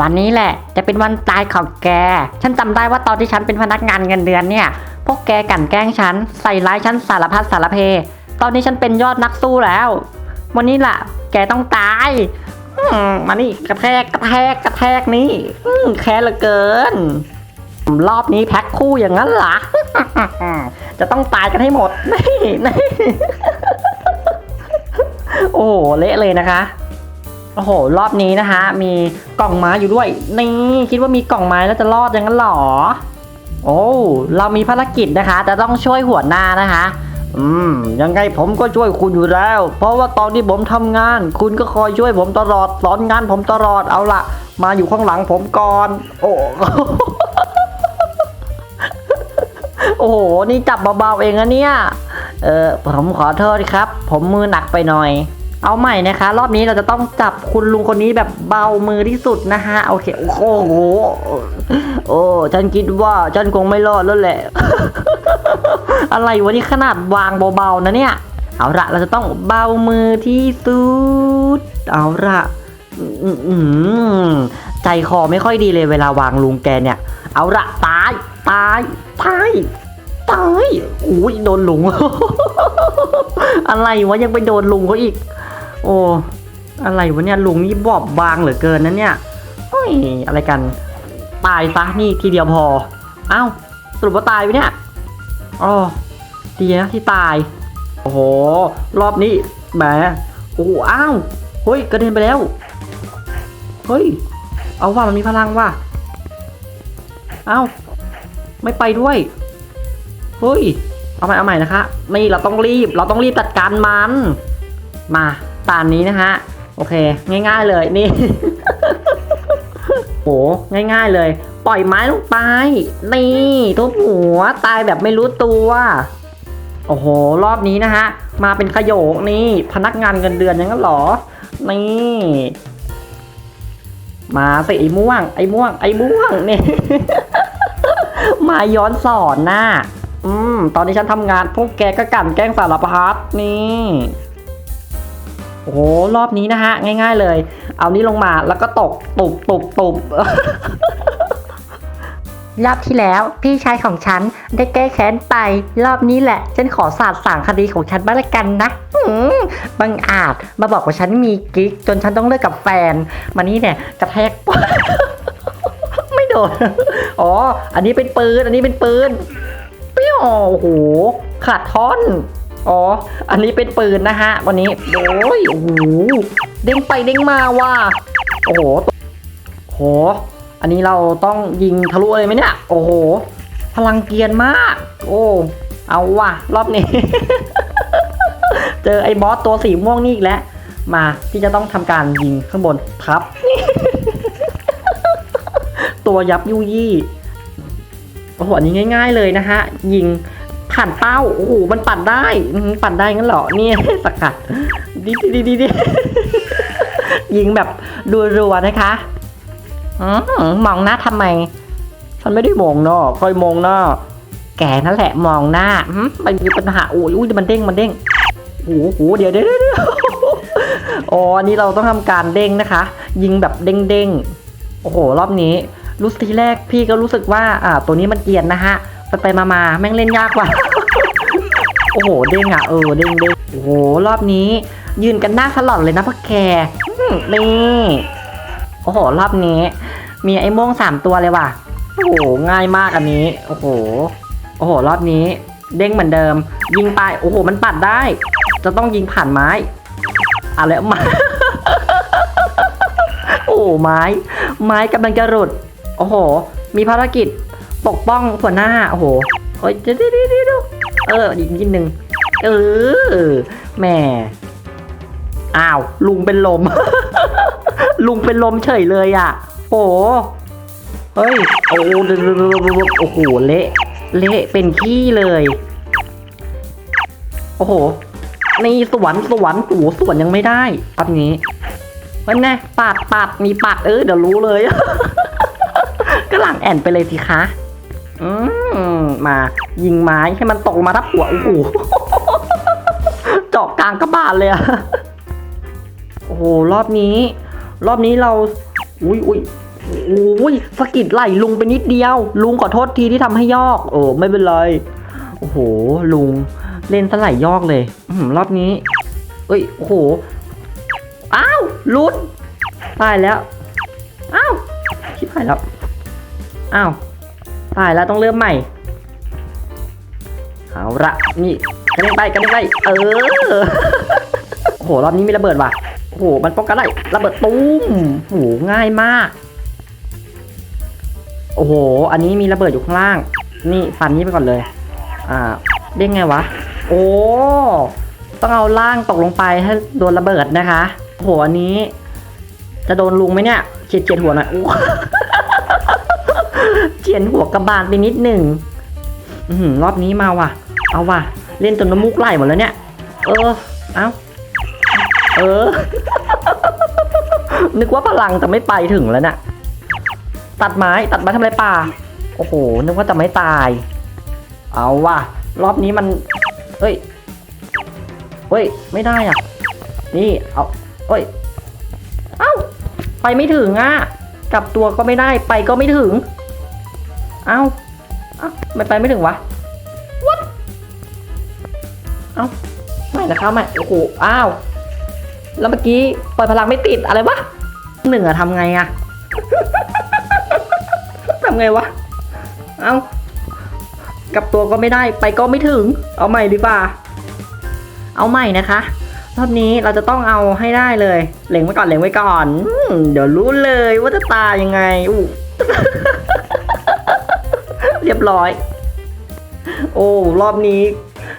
วันนี้แหละจะเป็นวันตายของแก ฉันจำได้ว่าตอนที่ฉันเป็นพนักงานเงินเดือนเนี่ย พวกแกกันแกล้งฉัน ใส่ร้ายฉันสารพัดสารเพ ตอนนี้ฉันเป็นยอดนักสู้แล้ว วันนี้ล่ะ แกต้องตายมานี่กระแทกกระแทกกระแทกนี่อืแค้นเหลือเกิน รอบนี้แพ็คคู่อย่างนั้นเหรอจะต้องตายกันให้หมดนี่นี่โอ้เละเลยนะคะ โอ้โห รอบนี้นะคะ มีกล่องไม้อยู่ด้วย นี่คิดว่ามีกล่องไม้แล้วจะรอดอย่างนั้นหรอ โอ้ เรามีภารกิจนะคะ จะต้องช่วยหัวหน้านะคะ อืม ยังไงผมก็ช่วยคุณอยู่แล้ว เพราะว่าตอนที่ผมทำงาน คุณก็คอยช่วยผมตลอดสอนงานผมตลอด เอาละมาอยู่ข้างหลังผมก่อน โอ้ โอ้โห นี่จับเบาๆเองนะเนี่ย เออผมขอโทษครับ ผมมือหนักไปหน่อย เอาใหม่นะคะ รอบนี้เราจะต้องจับคุณลุงคนนี้แบบเบามือที่สุดนะฮะโอเคโอ้โหโอ้ฉันคิดว่าฉันคงไม่รอดแล้วแหละ อะไรวะนี่ขนาดวางเบาๆนะเนี่ย เอาละเราจะต้องเบามือที่สุด เอาละอืมใจคอไม่ค่อยดีเลยเวลาวางลุงแกเนี่ย เอาละตายตายตายตายอุ้ยโดนลุง อะไรวะยังไปโดนลุงเขาอีก โอ้อะไรวะเนี่ยลุงนี่บอบบางเหลือเกินนะเนี่ยเฮ้ยอะไรกัน ตายซะนี่ทีเดียวพอเอ้าสรุปว่าตายไปเนี่ยอ๋อดีนะที่ตาย โอ้โห รอบนี้แหมโอ้อ้าวเฮ้ยกระเด็นไปแล้วเฮ้ยเอาว่ามันมีพลังว่ะเอ้าไม่ไปด้วยเฮ้ยเอาใหม่เอาใหม่นะคะนี่เราต้องรีบ เราต้องรีบจัดการมัน มา ตามนี้นะฮะ โอเค ง่าย ๆ เลยนี่ โห ง่าย ๆ เลย ปล่อยไม้ลงไป นี่ทุบหัวตายแบบไม่รู้ตัว โอ้โห รอบนี้นะฮะ มาเป็นขโยกนี่ พนักงานเงินเดือนยังงั้นหรอ นี่มาสิไอ้ม่วง ไอ้ม่วง ไอ้ม่วงนี่มาย้อนสอนน่ะอืม ตอนนี้ฉันทำงานพวกแกก็กันแกล้งสารพัดนี่ โอ้โหรอบนี้นะฮะ ง่ายๆเลย เอานี้ลงมาแล้วก็ตกตุบตุบตุบรอบที่แล้วพี่ชายของฉันได้แก้แค้นไป รอบนี้แหละฉันขอสาดสางคดีของฉันบ้างละกันนะบังอาจมาบอกว่าฉันมีกิ๊ก จนฉันต้องเลิกกับแฟน มานี่เนี่ยกระแทกไม่โดนอ๋อ อันนี้เป็นปืน อันนี้เป็นปืนเปี้ยวโอ้โหขาดท่อน อ๋อ อันนี้เป็นปืนนะฮะ วันนี้ โอ้ย โอ้โห เด้งไปเด้งมาว่ะโอ้โห โห อันนี้เราต้องยิงทะลุเลยไหมเนี่ย โอ้โห พลังเกียนมาก โอ้ เอาว่ะ รอบนี้ เจอไอ้บอสตัวสีม่วงนี่อีกแล้ว มาที่จะต้องทำการยิงข้างบนทับ ตัวยับยุยี่ โอ้โห อันนี้ง่าย ๆเลยนะฮะ ยิง ผ่านเป้าโอ้โหมันปั่นได้ปั่นได้งั้นเหรอเนี่ยสกัดดีดีดีดียิงแบบรัวๆนะคะอมองหน้าทำไม ฉันไม่ได้มองหน้าคอยมองหน้าแกนั่นแหละมองหน้าอมันมีปัญหาโอ้ยอุ้ยมันเด้งมันเด้งโอ้โหเดี๋ยวเดี๋ยวเดี๋ยวอ๋อนนี้เราต้องทำการเด้งนะคะ ยิงแบบเด้งเด้งโอ้โห รอบนี้รู้สึกทีแรกพี่ก็รู้สึกว่าอ่าตัวนี้มันเกียนนะฮะ ไปไปมามาแม่งเล่นยากว่าโอ้โหเด้งอะเออเด้งเด้งโอ้โหรอบนี้ ยืนกันหน้าสลอดเลยนะพ่อแกอืมนี่โอ้โหรอบนี้ มีไอ้โม่งสามตัวเลยว่ะโอ้โหง่ายมากอันนี้โอ้โหโอ้โหรอบนี้ เด้งเหมือนเดิม ยิงไปโอ้โหมันปัดได้ จะต้องยิงผ่านไม้อะไรมาโอ้โหไม้ ไม้กำลังจะหลุด โอ้โห มีภารกิจ ปกป้องหัวหน้า โอ้โหโอ้ยเดี๋ยวดี๋ยวเดี๋ยวเดี๋ยวเอออีกนิดนึงเออแหม่อ้าว ลุงเป็นลม ลุงเป็นลมเฉยเลยอะ โอ้โหเฮ้ยโอ้โหโอ้โหเละเละเป็นขี้เลย โอ้โหนี่สวนสวนโอ้โหสวนยังไม่ได้ตอนนี้มันแน่ปาดปาดมีปาดเออเดี๋ยวรู้เลย ก็หลังแอนไปเลยสิคะ อืมมายิงไม้ให้มันตกลงมาทับหัวโอ้โหเจาะกลางกระบาลเลยอะโอ้โหรอบนี้ รอบนี้เรา อุ้ยอุ้ยอุ้ยสะกิดไหลลุงไปนิดเดียว ลุงขอโทษทีที่ทำให้ยอกเออไม่เป็นไรโอ้โห ลุงเล่นสไหลยอกเลย อืมรอบนี้ เอ้ยโอ้โหอ้าวลุดตายแล้วอ้าวชิบหายแล้วอ้าว ตายแล้วต้องเริ่มใหม่ เอาละนี่กันเด้งไปกันเด้งไปเออโอ้โหรอบนี้มีระเบิดว่ะโอ้โหมันป้องกันได้ระเบิดตุ้มโอ้โหง่ายมาก โอ้โห อันนี้มีระเบิดอยู่ข้างล่าง นี่ฟันนี้ไปก่อนเลย อ่าเด้งไงวะ โอ้ต้องเอาล่างตกลงไปให้โดนระเบิดนะคะโอ้โหอันนี้ จะโดนลุงไหมเนี่ยเฉียดเฉียดหัวหน่อย เฉียดหัวกระบาลไปนิดหนึ่งรอบนี้มาว่ะ เอาว่ะ เล่นจนน้ำมูกไหลหมดแล้วเนี่ย เออ เอาเออ นึกว่าพลังจะไม่ไปถึงแล้วน่ะ ตัดไม้ตัดไม้ทำอะไรป่า โอ้โห นึกว่าจะไม่ตาย เอาว่ะ รอบนี้มัน เฮ้ย เฮ้ย ไม่ได้อะ นี่ เอาเฮ้ย เอ้า ไปไม่ถึงอะ กลับตัวก็ไม่ได้ ไปก็ไม่ถึง เอ้าเอ้าไม่ไปไม่ถึงวะ What เอ้าไม่นะครับไม่โอ้โหอ้าว แล้วเมื่อกี้ปล่อยพลังไม่ติดอะไรวะหนึ่งอะทำไงอะทำไงวะ เอากลับตัวก็ไม่ได้ไปก็ไม่ถึง เอาใหม่ดีกว่า เอาใหม่นะคะรอบนี้เราจะต้องเอาให้ได้เลยเล็งไว้ก่อนเล็งไว้ก่อนอเดี๋ยวรู้เลยว่าจะตายยังไงอู้ เรียบร้อย โอ้รอบนี้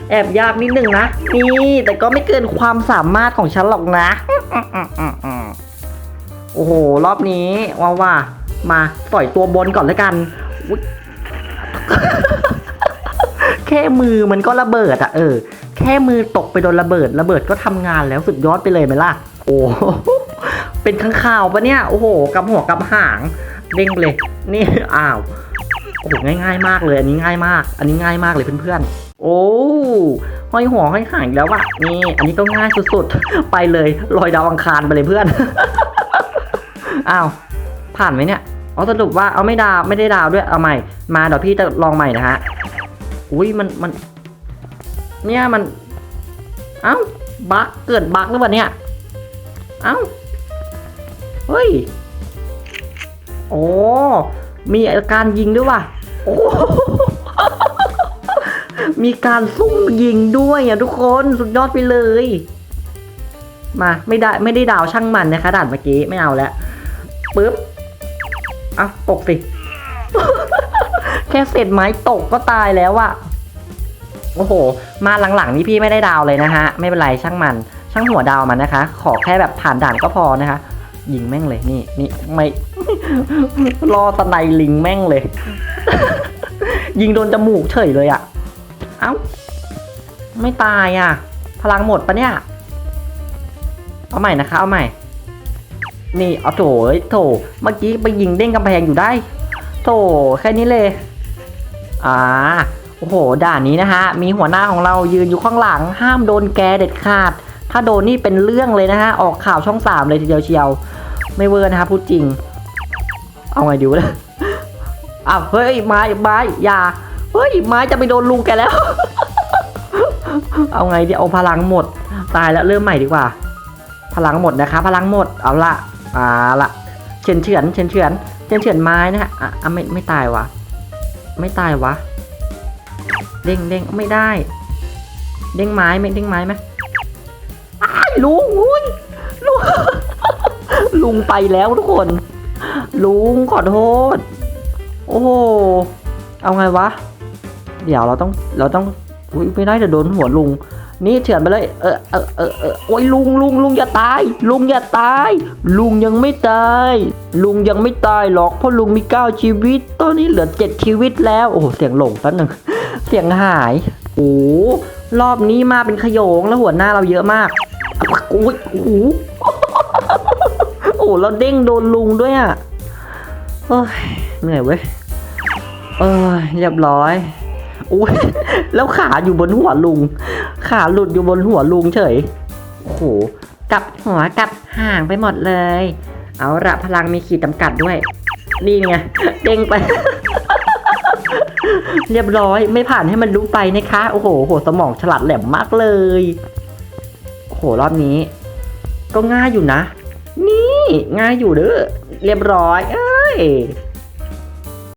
แอบยากนิดนึงนะ นี่แต่ก็ไม่เกินความสามารถของฉันหรอกนะโอ้โห รอบนี้ว่าว่า มาต่อยตัวบนก่อนแล้วกัน แค่มือมันก็ระเบิดอะเออ แค่มือตกไปโดนระเบิด ระเบิดก็ทำงานแล้วสุดยอดไปเลยไหมล่ะ โอ้เป็นข้างข่าวปะเนี่ย โอ้โหกับหัวกับหาง เด้งเลย นี่ อ้าว โอ้โหง่ายๆมากเลยอันนี้ง่ายมาก อันนี้ง่ายมากเลยเพื่อนๆ โอ้ห้อยหัวห้อยหางอีกแล้วว่ะนี่ อันนี้ก็ง่ายสุดๆ ไปเลยลอยดาวอังคารไปเลยเพื่อน อ้าวผ่านไหมเนี่ยเอาสรุปว่าเอาไม่ดาวไม่ได้ดาวด้วยเอาใหม่ มาเดี๋ยวพี่จะลองใหม่นะฮะ อุ้ยมันมัน เนี่ยมัน เอ้าบั๊กเกิดบั๊กหรือเปล่าเนี่ย เอ้าเฮ้ย โอ้มีอาการยิงด้วยว่ะ โอ้มีการซุ่มยิงด้วยอะทุกคนสุดยอดไปเลย มาไม่ได้ไม่ได้ดาวช่างมันนะคะด่านเมื่อกี้ไม่เอาแล้วปึ๊บอะตกสิ แค่เศษไม้ตกก็ตายแล้วอะโอ้โห มาหลังๆนี่พี่ไม่ได้ดาวเลยนะฮะ ไม่เป็นไรช่างมัน ช่างหัวดาวมันนะคะ ขอแค่แบบผ่านด่านก็พอนะคะ ยิงแม่งเลยนี่นี่ไม่รอสไนลิงแม่งเลย ยิงโดนจมูกเฉยเลยอะเอ้า ไม่ตายอะพลังหมดปะเนี่ย เอาใหม่นะคะ เอาใหม่ นี่ เอาโถยโถ เมื่อกี้ไปยิงเด้งกำแพงอยู่ได้ โถ แค่นี้เลย อ่า โอ้โห ด่านนี้นะฮะ มีหัวหน้าของเรายืนอยู่ข้างหลัง ห้ามโดนแกเด็ดขาด ถ้าโดนนี่เป็นเรื่องเลยนะฮะ ออกข่าวช่องสามเลยทีเดียวเชียว ไม่เวอร์นะฮะพูดจริง เอาไงดีวะเนี่ย อ้าวเฮ้ยไม้ไม้อย่าเฮ้ยไม้จะไปโดนลุงแกแล้ว เอาไงดีเอาพลังหมด ตายแล้วเริ่มใหม่ดีกว่า พลังหมดนะคะ พลังหมดเอาละอ่าละเฉือนเฉือนเฉือนเฉือนเฉือนเฉือนไม้นะฮะอะไม่ไม่ตายวะไม่ตายวะเด้งเด้งไม่ได้ เด้งไม้ไหมเด้งไม้ไหมอ้ลุงอุ้ยลุงลุงไปแล้วทุกคน ลุงขอโทษ โอ้โหเอาไงวะ เดี๋ยวเราต้องเราต้องอุ้ยไม่ได้จะโดนหัวลุง นี่เฉือนไปเลย เออเออเออเออโอ้ยลุงลุงลุงอย่าตาย ลุงอย่าตาย ลุงยังไม่ตาย ลุงยังไม่ตายหรอกเพราะลุงมีเก้าชีวิต ตอนนี้เหลือเจ็ดชีวิตแล้ว โอ้โหเสียงหลงแป๊บหนึ่งเสียงหายโอ้รอบนี้มาเป็นขโยงแล้วหัวหน้าเราเยอะมากโอ้ยโอ้โหโอ้เราเด้งโดนลุงด้วยอะ เอ้ยเหนื่อยเว้ยเอ้ยเรียบร้อยอุ้ยแล้วขาอยู่บนหัวลุง ขาหลุดอยู่บนหัวลุงเฉยโอ้โหกลับหัวกลับห่างไปหมดเลย เอาละพลังมีขีดจำกัดด้วย นี่ไงเด้งไป เรียบร้อยไม่ผ่านให้มันรู้ไปนะคะ โอ้โหโหสมองฉลาดแหลมมากเลยโอ้โหรอบนี้ ก็ง่ายอยู่นะ นี่ง่ายอยู่เด้อเรียบร้อยเอ้ ย